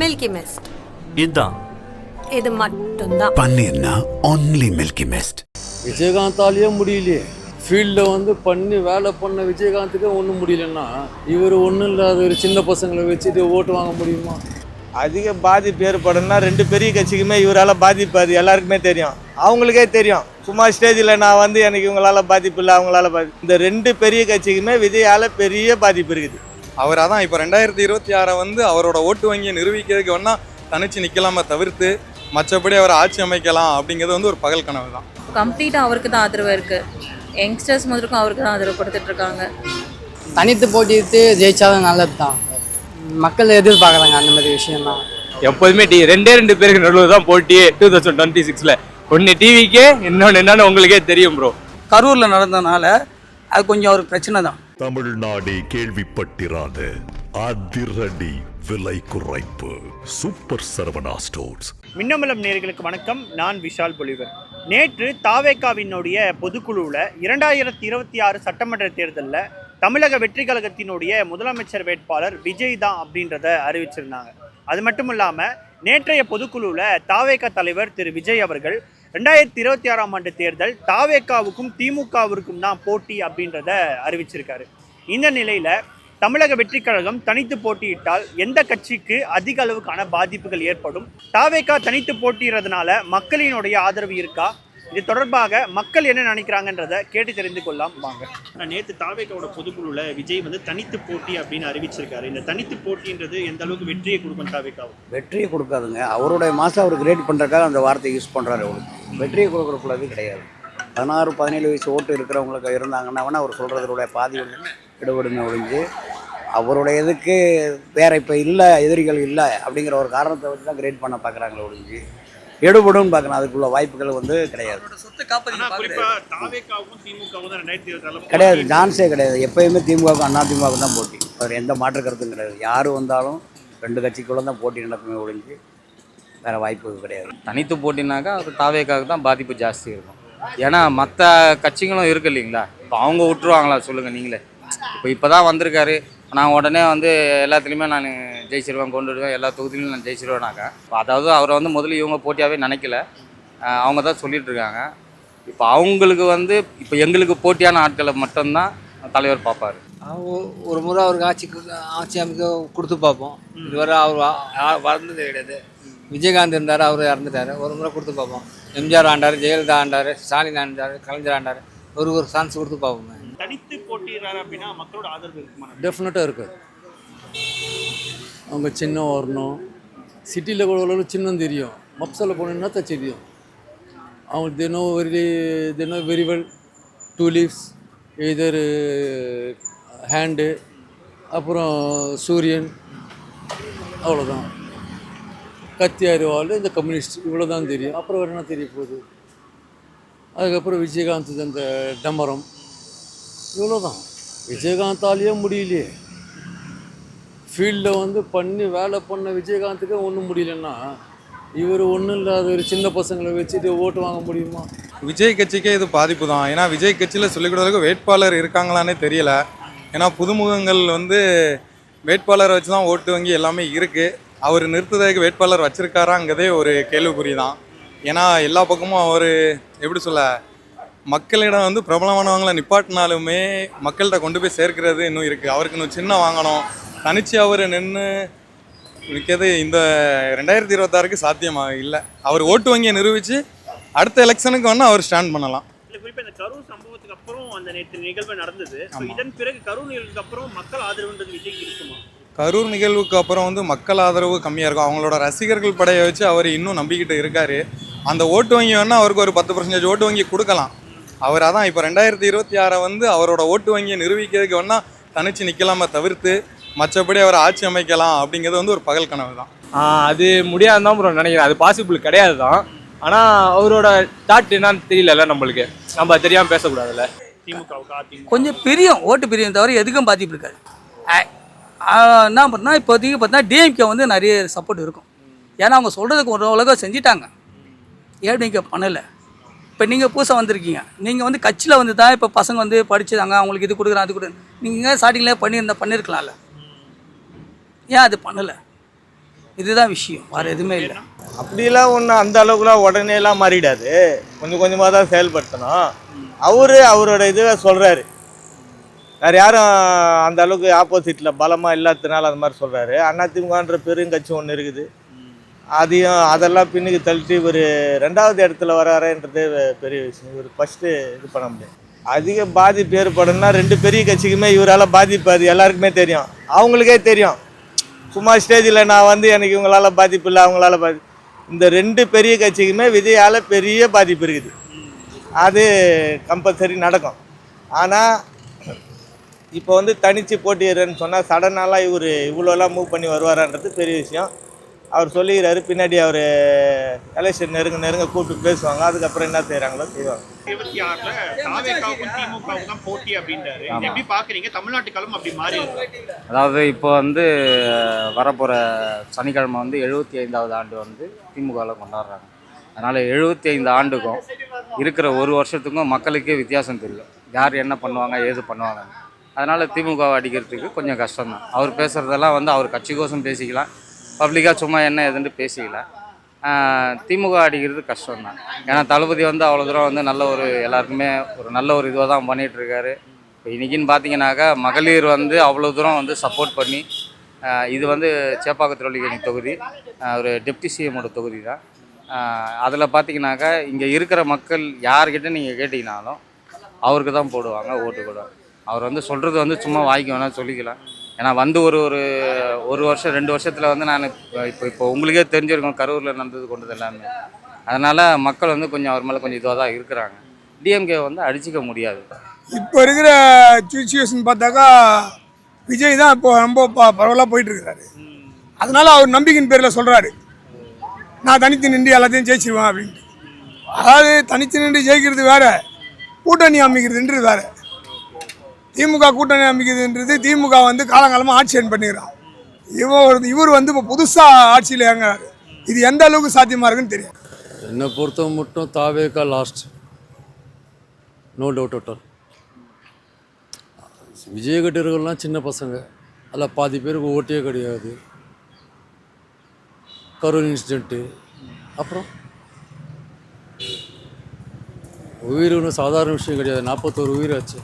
Milky mist இதுதான் இது மட்டும்தான் பன்னீர்னா ஒன்லி மில்கி மிஸ்ட் விஜயகாந்தாலேயே முடியலையே ஃபீல்டில் வந்து பண்ணி வேலை பண்ண விஜயகாந்துக்கே ஒன்றும் முடியலன்னா இவர் ஒன்றும் இல்லாத ஒரு சின்ன பசங்களை வச்சுட்டு ஓட்டு வாங்க முடியுமா அதிக பாதிப்பு ஏற்படும்னா ரெண்டு பெரிய கட்சிக்குமே இவரால் பாதிப்பு அது எல்லாருக்குமே தெரியும் அவங்களுக்கே தெரியும் சும்மா ஸ்டேஜில் நான் வந்து எனக்கு இவங்களால பாதிப்பு இல்லை அவங்களால பாதிப்பு இந்த ரெண்டு பெரிய கட்சிக்குமே விஜயால பெரிய பாதிப்பு இருக்குது அவர் அதான் இப்போ ரெண்டாயிரத்தி இருபத்தி ஆறை வந்து அவரோட ஓட்டு வங்கியை நிரூபிக்கிறதுக்கு வேணா தனிச்சு நிற்கலாமே தவிர்த்து மற்றபடி அவர் ஆட்சி அமைக்கலாம் அப்படிங்கிறது வந்து ஒரு பகல் கனவு தான். கம்ப்ளீட்டாக அவருக்கு தான் ஆதரவு இருக்குது யங்ஸ்டர்ஸ் முதலுக்கும் அவருக்கு தான் ஆதரவு கொடுத்துட்டு இருக்காங்க. தனித்து போட்டிட்டு ஜெயிச்சாலும் நல்லது தான். மக்கள் எதிர்பார்க்குறாங்க அந்த மாதிரி விஷயம்லாம். எப்போதுமே டி ரெண்டே ரெண்டு பேருக்கு நடுவில் தான் போட்டியே டூ தௌசண்ட் டுவெண்ட்டி சிக்ஸில் ஒன்று டிவிக்கே இன்னொன்று என்னன்னு உங்களுக்கே தெரியும் ப்ரோ கரூரில் நடந்ததுனால அது கொஞ்சம் ஒரு பிரச்சனை தான். தமிழ்நாடே கேள்விப்பட்டிராத அதிரடி விலை குறைப்பு. Super Saravana stores. மின்னமலம் நேர்களுக்கு வணக்கம். நான் விஷால் பொலிவர். நேற்று தாவேக்காவினுடைய பொதுக்குழுவில் இரண்டாயிரத்தி இருபத்தி ஆறு சட்டமன்ற தேர்தலில் தமிழக வெற்றி கழகத்தினுடைய முதலமைச்சர் வேட்பாளர் விஜய் தான் அப்படின்றத அறிவிச்சிருந்தாங்க. அது மட்டும் இல்லாமல் நேற்றைய பொதுக்குழுவில் தாவேகா தலைவர் திரு விஜய் அவர்கள் ரெண்டாயிரத்தி இருபத்தி ஆறாம் ஆண்டு தேர்தல் தாவேகாவுக்கும் திமுகவிற்கும் தான் போட்டி அப்படின்றத அறிவிச்சிருக்காரு. இந்த நிலையில் தமிழக வெற்றி கழகம் தனித்து போட்டியிட்டால் எந்த கட்சிக்கு அதிக அளவுக்கான பாதிப்புகள் ஏற்படும்? தாவேகா தனித்து போட்டியிடுறதுனால மக்களினுடைய ஆதரவு இருக்கா? இது தொடர்பாக மக்கள் என்ன நினைக்கிறாங்கன்றத கேட்டு தெரிந்து கொள்ளலாம். வாங்க. நேற்று தாவேகாவோட பொதுக்குழுல விஜய் வந்து தனித்து போட்டி அப்படின்னு அறிவிச்சிருக்காரு. இந்த தனித்து போட்டின்றது எந்த அளவுக்கு வெற்றியை கொடுக்கும் தாவேகாவுக்கு வெற்றியை கொடுக்காதுங்க. அவருடைய மாதம் அவர் கிரேட் பண்ணுறக்காக அந்த வார்த்தையை யூஸ் பண்ணுறாரு அவருக்கு வெற்றியை கொடுக்குறக்குள்ளது கிடையாது. பதினாறு பதினேழு வயசு ஓட்டு இருக்கிறவங்களுக்கு இருந்தாங்கன்னா வேணா அவர் சொல்கிறதுடைய பாதி விடுபடுமே ஒழிஞ்சு அவருடைய இதுக்கு வேற இப்போ இல்லை எதிரிகள் இல்லை அப்படிங்கிற ஒரு காரணத்தை வச்சு தான் கிரேட் பண்ண பார்க்குறாங்களே ஒழிஞ்சு எடுபடும் பார்க்கணும் அதுக்குள்ள வாய்ப்புகள் வந்து கிடையாது. கிடையாது சான்ஸே கிடையாது. எப்பயுமே திமுகவுக்கும் அண்ணா திமுகவுக்கும் தான் போட்டி. அவர் எந்த மாற்று கருத்தும் கிடையாது. யார் வந்தாலும் ரெண்டு கட்சிக்குள்ளே தான் போட்டி நடக்குமே ஒழிஞ்சு வேறு வாய்ப்பு கிடையாது. தனித்து போட்டினாக்கா அது தாவேக்காவுக்கு தான் பாதிப்பு ஜாஸ்தி இருக்கும். ஏன்னா மற்ற கட்சிகளும் இருக்கு இல்லைங்களா? இப்போ அவங்க விட்டுருவாங்களா? சொல்லுங்கள் நீங்களே. இப்போ இப்போ தான் வந்திருக்காரு. நான் உடனே வந்து எல்லாத்துலேயுமே நான் ஜெயிச்சிருவேன் கொண்டு வருவேன் எல்லா தொகுதியிலும் நான் ஜெயிச்சிருவேனாக்கா இப்போ அதாவது அவரை வந்து முதல்ல இவங்க போட்டியாகவே நினைக்கல. அவங்க தான் சொல்லிட்டு இருக்காங்க. இப்போ அவங்களுக்கு வந்து இப்போ எங்களுக்கு போட்டியான ஆட்களை மட்டும்தான் தலைவர் பார்ப்பார். ஒரு முறை அவருக்கு ஆட்சி ஆட்சி அமைக்க கொடுத்து பார்ப்போம். இதுவரை அவர் வளர்ந்தது கிடையாது. விஜயகாந்த் இருந்தார் அவர் இறந்துட்டார். ஒரு முறை கொடுத்து பார்ப்போம். எம்ஜிஆர் ஆண்டார் ஜெயலலிதா ஆண்டார் ஸ்டாலின் ஆண்டார் கலைஞர் ஆண்டார். ஒரு ஒரு சான்ஸ் கொடுத்து பார்ப்போம். தனித்து போட்டிடுறாரு அப்படின்னா மக்களோட ஆதரவு இருக்குமா? டெஃபினட்டாக இருக்குது அவங்க சின்ன வரணும். சிட்டியில் கூட ஓரளவு சின்னம் தெரியும். மப்சலில் போனோம்னா தான் தெரியும்? அவங்க தினம் வெரி தினம் வெரி வெல் டூ லீவ்ஸ் இதர் ஹேண்டு அப்புறம் சூரியன் அவ்வளோதான் கத்தி அறிவாள் இந்த கம்யூனிஸ்ட் இவ்வளோ தான் தெரியும். அப்புறம் வேறு என்ன தெரிய போகுது? அதுக்கப்புறம் விஜயகாந்த் அந்த டம்பரம் இவ்வளோதான் விஜயகாந்தாலேயே முடியலையே. ஃபீல்டில் வந்து பண்ணி வேலை பண்ண விஜயகாந்துக்கே ஒன்றும் முடியலன்னா இவர் ஒன்றும் இல்லாத ஒரு சின்ன பசங்களை வச்சுட்டு ஓட்டு வாங்க முடியுமா? விஜய் கட்சிக்கே இது பாதிப்பு தான் ஏன்னா விஜய் கட்சியில் சொல்லிக் வேட்பாளர் இருக்காங்களான்னே தெரியல. ஏன்னா புதுமுகங்கள் வந்து வேட்பாளரை வச்சு தான் ஓட்டு வங்கி எல்லாமே இருக்குது அவர் நிறுத்துறதுக்கு வேட்பாளர் வச்சுருக்காராங்கிறதே ஒரு கேள்விக்குறி தான் ஏன்னா எல்லா பக்கமும் அவர் எப்படி சொல்ல மக்களிடம் வந்து பிரபலமானவங்களை நிப்பாட்டினாலுமே மக்கள்கிட்ட கொண்டு போய் சேர்க்கிறது இன்னும் இருக்குது அவருக்கு இன்னும் சின்ன வாங்கணும். தனிச்சு அவர் நின்று நிற்கிறது இந்த ரெண்டாயிரத்தி இருபத்தாறுக்கு சாத்தியமாக இல்லை. அவர் ஓட்டு வங்கியை நிரூபித்து அடுத்த எலெக்ஷனுக்கு வேணால் அவர் ஸ்டாண்ட் பண்ணலாம். இந்த கரூர் சம்பவத்துக்கு அப்புறம் அந்த நேற்று நிகழ்வு நடந்தது. So, இதன் பிறகு கரூர் நிகழ்வுக்கு அப்புறம் மக்கள் ஆதரவுன்றது விஜய்க்கு இருக்குமா? கரூர் நிகழ்வுக்கு அப்புறம் வந்து மக்கள் ஆதரவு கம்மியாக இருக்கும். அவங்களோட ரசிகர்கள் படையை வச்சு அவர் இன்னும் நம்பிக்கிட்டு இருக்காரு. அந்த ஓட்டு வங்கி வேணால் அவருக்கு ஒரு பத்து பர்சன்டேஜ் ஓட்டு வங்கி கொடுக்கலாம். அவர் அதான் இப்போ ரெண்டாயிரத்தி இருபத்தி ஆறை வந்து அவரோட ஓட்டு வங்கியை நிரூபிக்கிறதுக்கு வேணால் தனிச்சு நிற்கலாமே தவிர்த்து மற்றபடி அவர் ஆட்சி அமைக்கலாம் அப்படிங்கிறது வந்து ஒரு பகல் கனவு தான். அது முடியாது தான் ப்ரோ நினைக்கிறேன். அது பாசிபிள் கிடையாது தான். ஆனால் அவரோட தாட் என்னன்னு தெரியல நம்மளுக்கு. நம்ம தெரியாமல் பேசக்கூடாதுல்ல. கொஞ்சம் பிரியும் ஓட்டு பிரியும் தவிர எதுக்கும் பாதிப்பு இருக்காது. என்ன பண்ணால் இப்போதைக்கு பார்த்தீங்கன்னா டிஎம்கே வந்து நிறைய சப்போர்ட் இருக்கும். ஏன்னா அவங்க சொல்கிறதுக்கு ஒரு உலகம் செஞ்சிட்டாங்க ஏடிஎம்கே பண்ணலை? இப்போ நீங்கள் புதுசாக வந்திருக்கீங்க. நீங்கள் வந்து கட்சியில் வந்து தான் இப்போ பசங்க வந்து படிச்சுதாங்க அவங்களுக்கு இது கொடுக்குறேன் அது கொடுக்குறேன் நீங்கள் ஸ்டார்டிங்லேயே பண்ணியிருந்தா பண்ணியிருக்கலாம்ல ஏன் அது பண்ணலை? இதுதான் விஷயம் வேறு எதுவுமே இல்லை. அப்படிலாம் ஒன்றும் அந்த அளவுக்குலாம் உடனேலாம் மாறிடாது. கொஞ்சம் கொஞ்சமாக தான் செயல்படுத்தணும். அவரு அவரோட இதை சொல்கிறாரு வேறு யாரும் அந்த அளவுக்கு ஆப்போசிட்டில் பலமாக இல்லாததுனால அந்த மாதிரி சொல்கிறாரு அதிமுகன்ற பெருங்கட்சி ஒன்று இருக்குது. அதையும் அதெல்லாம் பின்னுக்கு தள்ளிட்டு இவர் ரெண்டாவது இடத்துல வராருன்றது பெரிய விஷயம். இவர் ஃபஸ்ட்டு இது பண்ண முடியும் அதிக பாதிப்பு ஏற்படும்னா ரெண்டு பெரிய கட்சிக்குமே இவரால் பாதிப்பு அது எல்லாருக்குமே தெரியும். அவங்களுக்கே தெரியும். சும்மா ஸ்டேஜில் நான் வந்து எனக்கு இவங்களால பாதிப்பு இல்லை அவங்களால பாதி இந்த ரெண்டு பெரிய கட்சிக்குமே விஜயால் பெரிய பாதிப்பு இருக்குது. அது கம்பல்சரி நடக்கும். ஆனால் இப்போ வந்து தனித்து போட்டிடுறேன்னு சொன்னால் சடனாலாம் இவர் இவ்வளோலாம் மூவ் பண்ணி வருவாரான்றது பெரிய விஷயம். அவர் சொல்லிக்கிறாரு பின்னாடி அவர் எலெக்ஷன் நெருங்க நெருங்க கூப்பிட்டு பேசுவாங்க. அதுக்கப்புறம் என்ன செய்கிறாங்களோ செய்வாங்க. இருபத்தி ஆறுல தாவேக்காவுக்கும் திமுகவுக்கும் தான் போட்டி அப்படின்றாரு. ஆமா. எப்படி பாக்குறீங்க? தமிழ்நாட்டு களம் அப்படி மாறி அதாவது இப்போ வந்து வரப்போகிற சனிக்கிழமை வந்து எழுபத்தி ஐந்தாவது ஆண்டு வந்து திமுகவில் கொண்டாடுறாங்க. அதனால் எழுபத்தி ஐந்து ஆண்டுக்கும் இருக்கிற ஒரு வருஷத்துக்கும் மக்களுக்கே வித்தியாசம் தெரியும். யார் என்ன பண்ணுவாங்க ஏது பண்ணுவாங்க அதனால் திமுகவை அடிக்கிறதுக்கு கொஞ்சம் கஷ்டம்தான். அவர் பேசுகிறதெல்லாம் வந்து அவர் கட்சிக்கோசம் பேசிக்கலாம். பப்ளிக்காக சும்மா என்ன எதுன்னு பேசிக்கலாம் திமுக அடிக்கிறது கஷ்டம் தான் ஏன்னா தளபதி வந்து அவ்வளோ தூரம் வந்து நல்ல ஒரு எல்லாருக்குமே ஒரு நல்ல ஒரு இதுவாக தான் பண்ணிகிட்ருக்காரு இப்போ இன்றைக்கின்னு பார்த்தீங்கன்னாக்கா மகளிர் வந்து அவ்வளோ தூரம் வந்து சப்போர்ட் பண்ணி இது வந்து சேப்பாக்க தொகுதி. ஒரு டெப்டி சிஎம்மோட தொகுதி தான். அதில் பார்த்தீங்கன்னாக்கா இங்கே இருக்கிற மக்கள் யார்கிட்ட நீங்கள் கேட்டிங்கனாலும் அவருக்கு தான் போடுவாங்க ஓட்டு போடுவாங்க. அவர் வந்து சொல்கிறது வந்து சும்மா வாய்க்கு வேணால் சொல்லிக்கலாம். ஏன்னா வந்து ஒரு ஒரு ஒரு வருஷம் ரெண்டு வருஷத்தில் வந்து நான் இப்போ இப்போ உங்களுக்கே தெரிஞ்சிருக்கும் கரூரில் நடந்தது கொண்டது எல்லாமே. அதனால் மக்கள் வந்து கொஞ்சம் அவர் மேலே கொஞ்சம் இதுவாக தான் இருக்கிறாங்க டிஎம்கே வந்து அடிச்சிக்க முடியாது. இப்போ இருக்கிற சுச்சுவேஷன் பார்த்தாக்கா விஜய் தான் இப்போ ரொம்ப ப பரவலாக போயிட்டுருக்கிறாரு. அதனால் அவர் நம்பிக்கையின் பேரில் சொல்கிறாரு நான் தனித்து நின்று எல்லாத்தையும் ஜெயிச்சிருவேன் அப்படின்ட்டு. அதாவது தனித்து நின்று ஜெயிக்கிறது வேறு கூட்டணி அமைக்கிறதுன்றது வேற. திமுக கூட்டணி அமைக்குதுன்றது திமுக வந்து காலங்காலமாக ஆட்சி பண்ணிக்கிறான். இவர் இவர் வந்து இப்போ புதுசாக ஆட்சியில் இறங்குறாரு இது எந்த அளவுக்கு சாத்தியமாக இருக்குன்னு தெரியும் என்னை பொறுத்த மட்டும் தாவேக்கா last no doubt total all Vijay கட்டியர்கள்லாம் சின்ன பசங்க. அதில் பாதி பேருக்கு ஓட்டே கிடையாது. கரூர் இன்சிடெண்ட்டு அப்புறம்? உயிர் ஒன்றும் சாதாரண விஷயம் கிடையாது. நாற்பத்தோரு உயிர் ஆச்சு.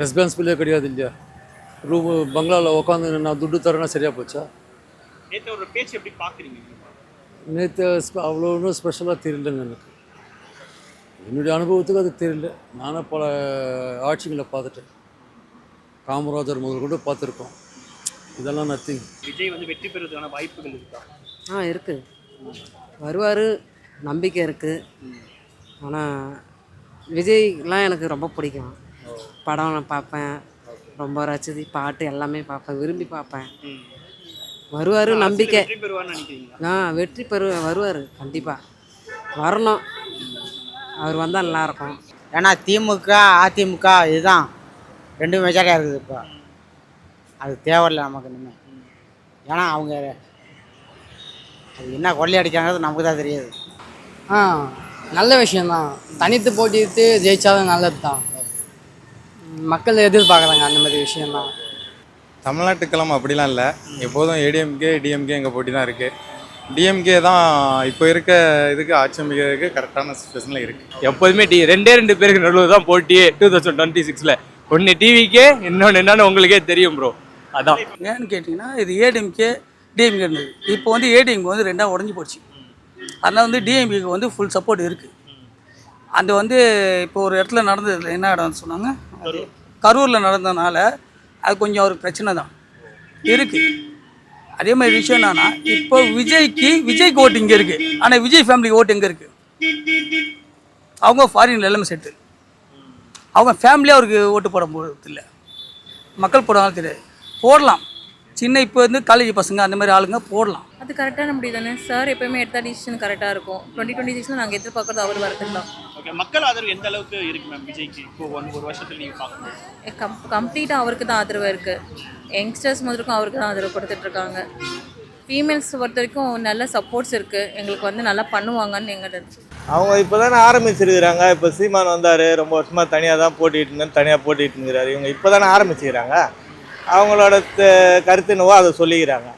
ரெஸ்பான்சிபிலிட்டியே கிடையாது இல்லையா? ரூம் பங்களாவில் உட்காந்து நான் துட்டு தரேன்னா சரியாக போச்சா? நேற்று ஒரு பேச்சு எப்படி பாக்குறீங்க? நேற்று அவ்வளோ ஒன்றும் ஸ்பெஷலாக தெரியலங்க எனக்கு. என்னுடைய அனுபவத்துக்கு அது தெரியல. நானும் பல ஆட்சிகளை பார்த்துட்டேன். காமராஜர் முதல் கொண்டு பார்த்துருக்கோம். இதெல்லாம் நத்திங் விஜய் வந்து வெற்றி பெறுவதற்கான வாய்ப்புகள் இருக்கா? ஆ இருக்குது வருவார் நம்பிக்கை இருக்குது ஆனால் விஜய்லாம் எனக்கு ரொம்ப பிடிக்கும். படம் நான் பார்ப்பேன். ரொம்ப ரசித்து பாட்டு எல்லாமே பார்ப்பேன். விரும்பி பார்ப்பேன். வருவார் நம்பிக்கை. ஆ வெற்றி பெறு வருவார் கண்டிப்பாக வரணும். அவர் வந்தால் நல்லாயிருக்கும் ஏன்னா திமுக அதிமுக இதுதான். ரெண்டு மெஜாரிட்டியாக இருக்குது இப்போ. அது தேவையில்லை நமக்கு இனிமேல் ஏன்னா அவங்க அது என்ன கொள்ளையடிக்காங்கிறது நமக்கு தான் தெரியாது. ஆ நல்ல விஷயந்தான் தனித்து போட்டிட்டு ஜெயிச்சாலும் நல்லது தான் மக்கள் எதிர்பார்க்குறாங்க அந்த மாதிரி விஷயந்தான் தமிழ்நாட்டு களம் அப்படிலாம் இல்லை. எப்போதும் ஏடிஎம்கே டிஎம்கே எங்கள் போட்டி தான் இருக்குது டிஎம்கே தான் இப்போ இருக்க இதுக்கு ஆட்சி அமைக்கிறதுக்கு கரெக்டான சுச்சுவேஷனில் இருக்குது எப்போதுமே டி ரெண்டே ரெண்டு பேருக்கு நடுவில் தான் போட்டியே டூ தௌசண்ட் டுவெண்ட்டி சிக்ஸில் ஒன்று டிவிக்கே இன்னொன்று என்னன்னு உங்களுக்கே தெரியும் ப்ரோ அதான். ஏன்னு கேட்டிங்கன்னா இது ஏடிஎம்கே டிஎம்கே இருந்தது. இப்போ வந்து ஏடிஎம்கே வந்து ரெண்டாக உடஞ்சி போச்சு. அதனால் வந்து டிஎம்கேக்கு வந்து ஃபுல் சப்போர்ட் இருக்குது அது வந்து இப்போ ஒரு இடத்துல நடந்தது என்ன இடம்னு சொன்னாங்க? அது கரூரில் நடந்ததுனால அது கொஞ்சம் ஒரு பிரச்சனை தான். இருக்குது அதே மாதிரி விஷயம் என்னன்னா இப்போ விஜய்க்கு விஜய்க்கு ஓட்டு இங்கே இருக்குது ஆனால் விஜய் ஃபேமிலிக்கு ஓட்டு எங்கே இருக்குது அவங்க ஃபாரின்ல எல்லாமே செட்டு. அவங்க ஃபேமிலியாக அவருக்கு ஓட்டு போட போகிறது இல்லை. மக்கள் போடுவாங்க தெரியாது போடலாம். சின்ன இப்போ வந்து காலேஜ் பசங்க அந்த மாதிரி ஆளுங்க போடலாம். அது கரெக்டான முடிவு தானே? சார் எப்பயுமே எடுத்த டிசிஷன் கரெக்டாக இருக்கும். டுவெண்ட்டி டுவெண்ட்டி சிக்ஸில் நாங்கள் எதிர்பார்க்குறது அவர் வரதுக்கு தான். ஓகே மக்கள் ஆதரவு எந்த அளவுக்கு இருக்கு மேம் விஜய்க்கு? இப்போ ஒன் ஒரு வருஷத்துல நீங்க பார்க்கணும் கம் கம்ப்ளீட்டாக அவருக்கு தான் ஆதரவு இருக்குது யங்ஸ்டர்ஸ் முதலுக்கும் அவருக்கு தான் ஆதரவு கொடுத்துட்ருக்காங்க. ஃபீமேல்ஸ் பொறுத்த வரைக்கும் நல்ல சப்போர்ட்ஸ் இருக்குது எங்களுக்கு வந்து நல்லா பண்ணுவாங்கன்னு எங்கிட்ட அவங்க இப்போ தானே ஆரம்பிச்சிருக்கிறாங்க. இப்போ சீமான் வந்தார் ரொம்ப வருஷமாக தனியாக தான் போட்டிட்டு இருந்தேன் தனியாக போட்டிட்டு இருக்கிறாரு இவங்க இப்போ தானே ஆரம்பிச்சுக்கிறாங்க. அவங்களோட கருத்து என்னவோ அதை சொல்லிக்கிறாங்க.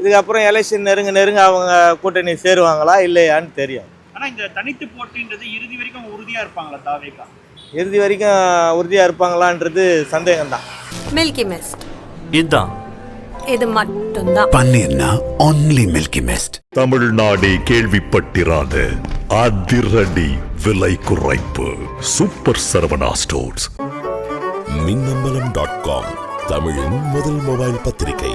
இதுக்கப்புறம் எலெக்ஷன் நெருங்க நெருங்க அவங்க கூட்டணி சேருவாங்களா இல்லையான்னு தெரியும் ஆனா இந்த தனித்து போட்டின்றது இறுதி வரைக்கும் உறுதியா இருப்பாங்களா தாவேக்கா? இறுதி வரைக்கும் உறுதியாக இருப்பாங்களான்றது சந்தேகம்தான். மில்கி மிஸ்ட் இதான். இது மட்டும்தான். பன்னீர்னா ஒன்லி மில்கி மிஸ்ட் தமிழ்நாடே கேள்விப்பட்டிராத அதிரடி விலை குறைப்பு. Super Saravana stores Minnambalam dot com தமிழின் முதல் மொபைல் பத்திரிகை.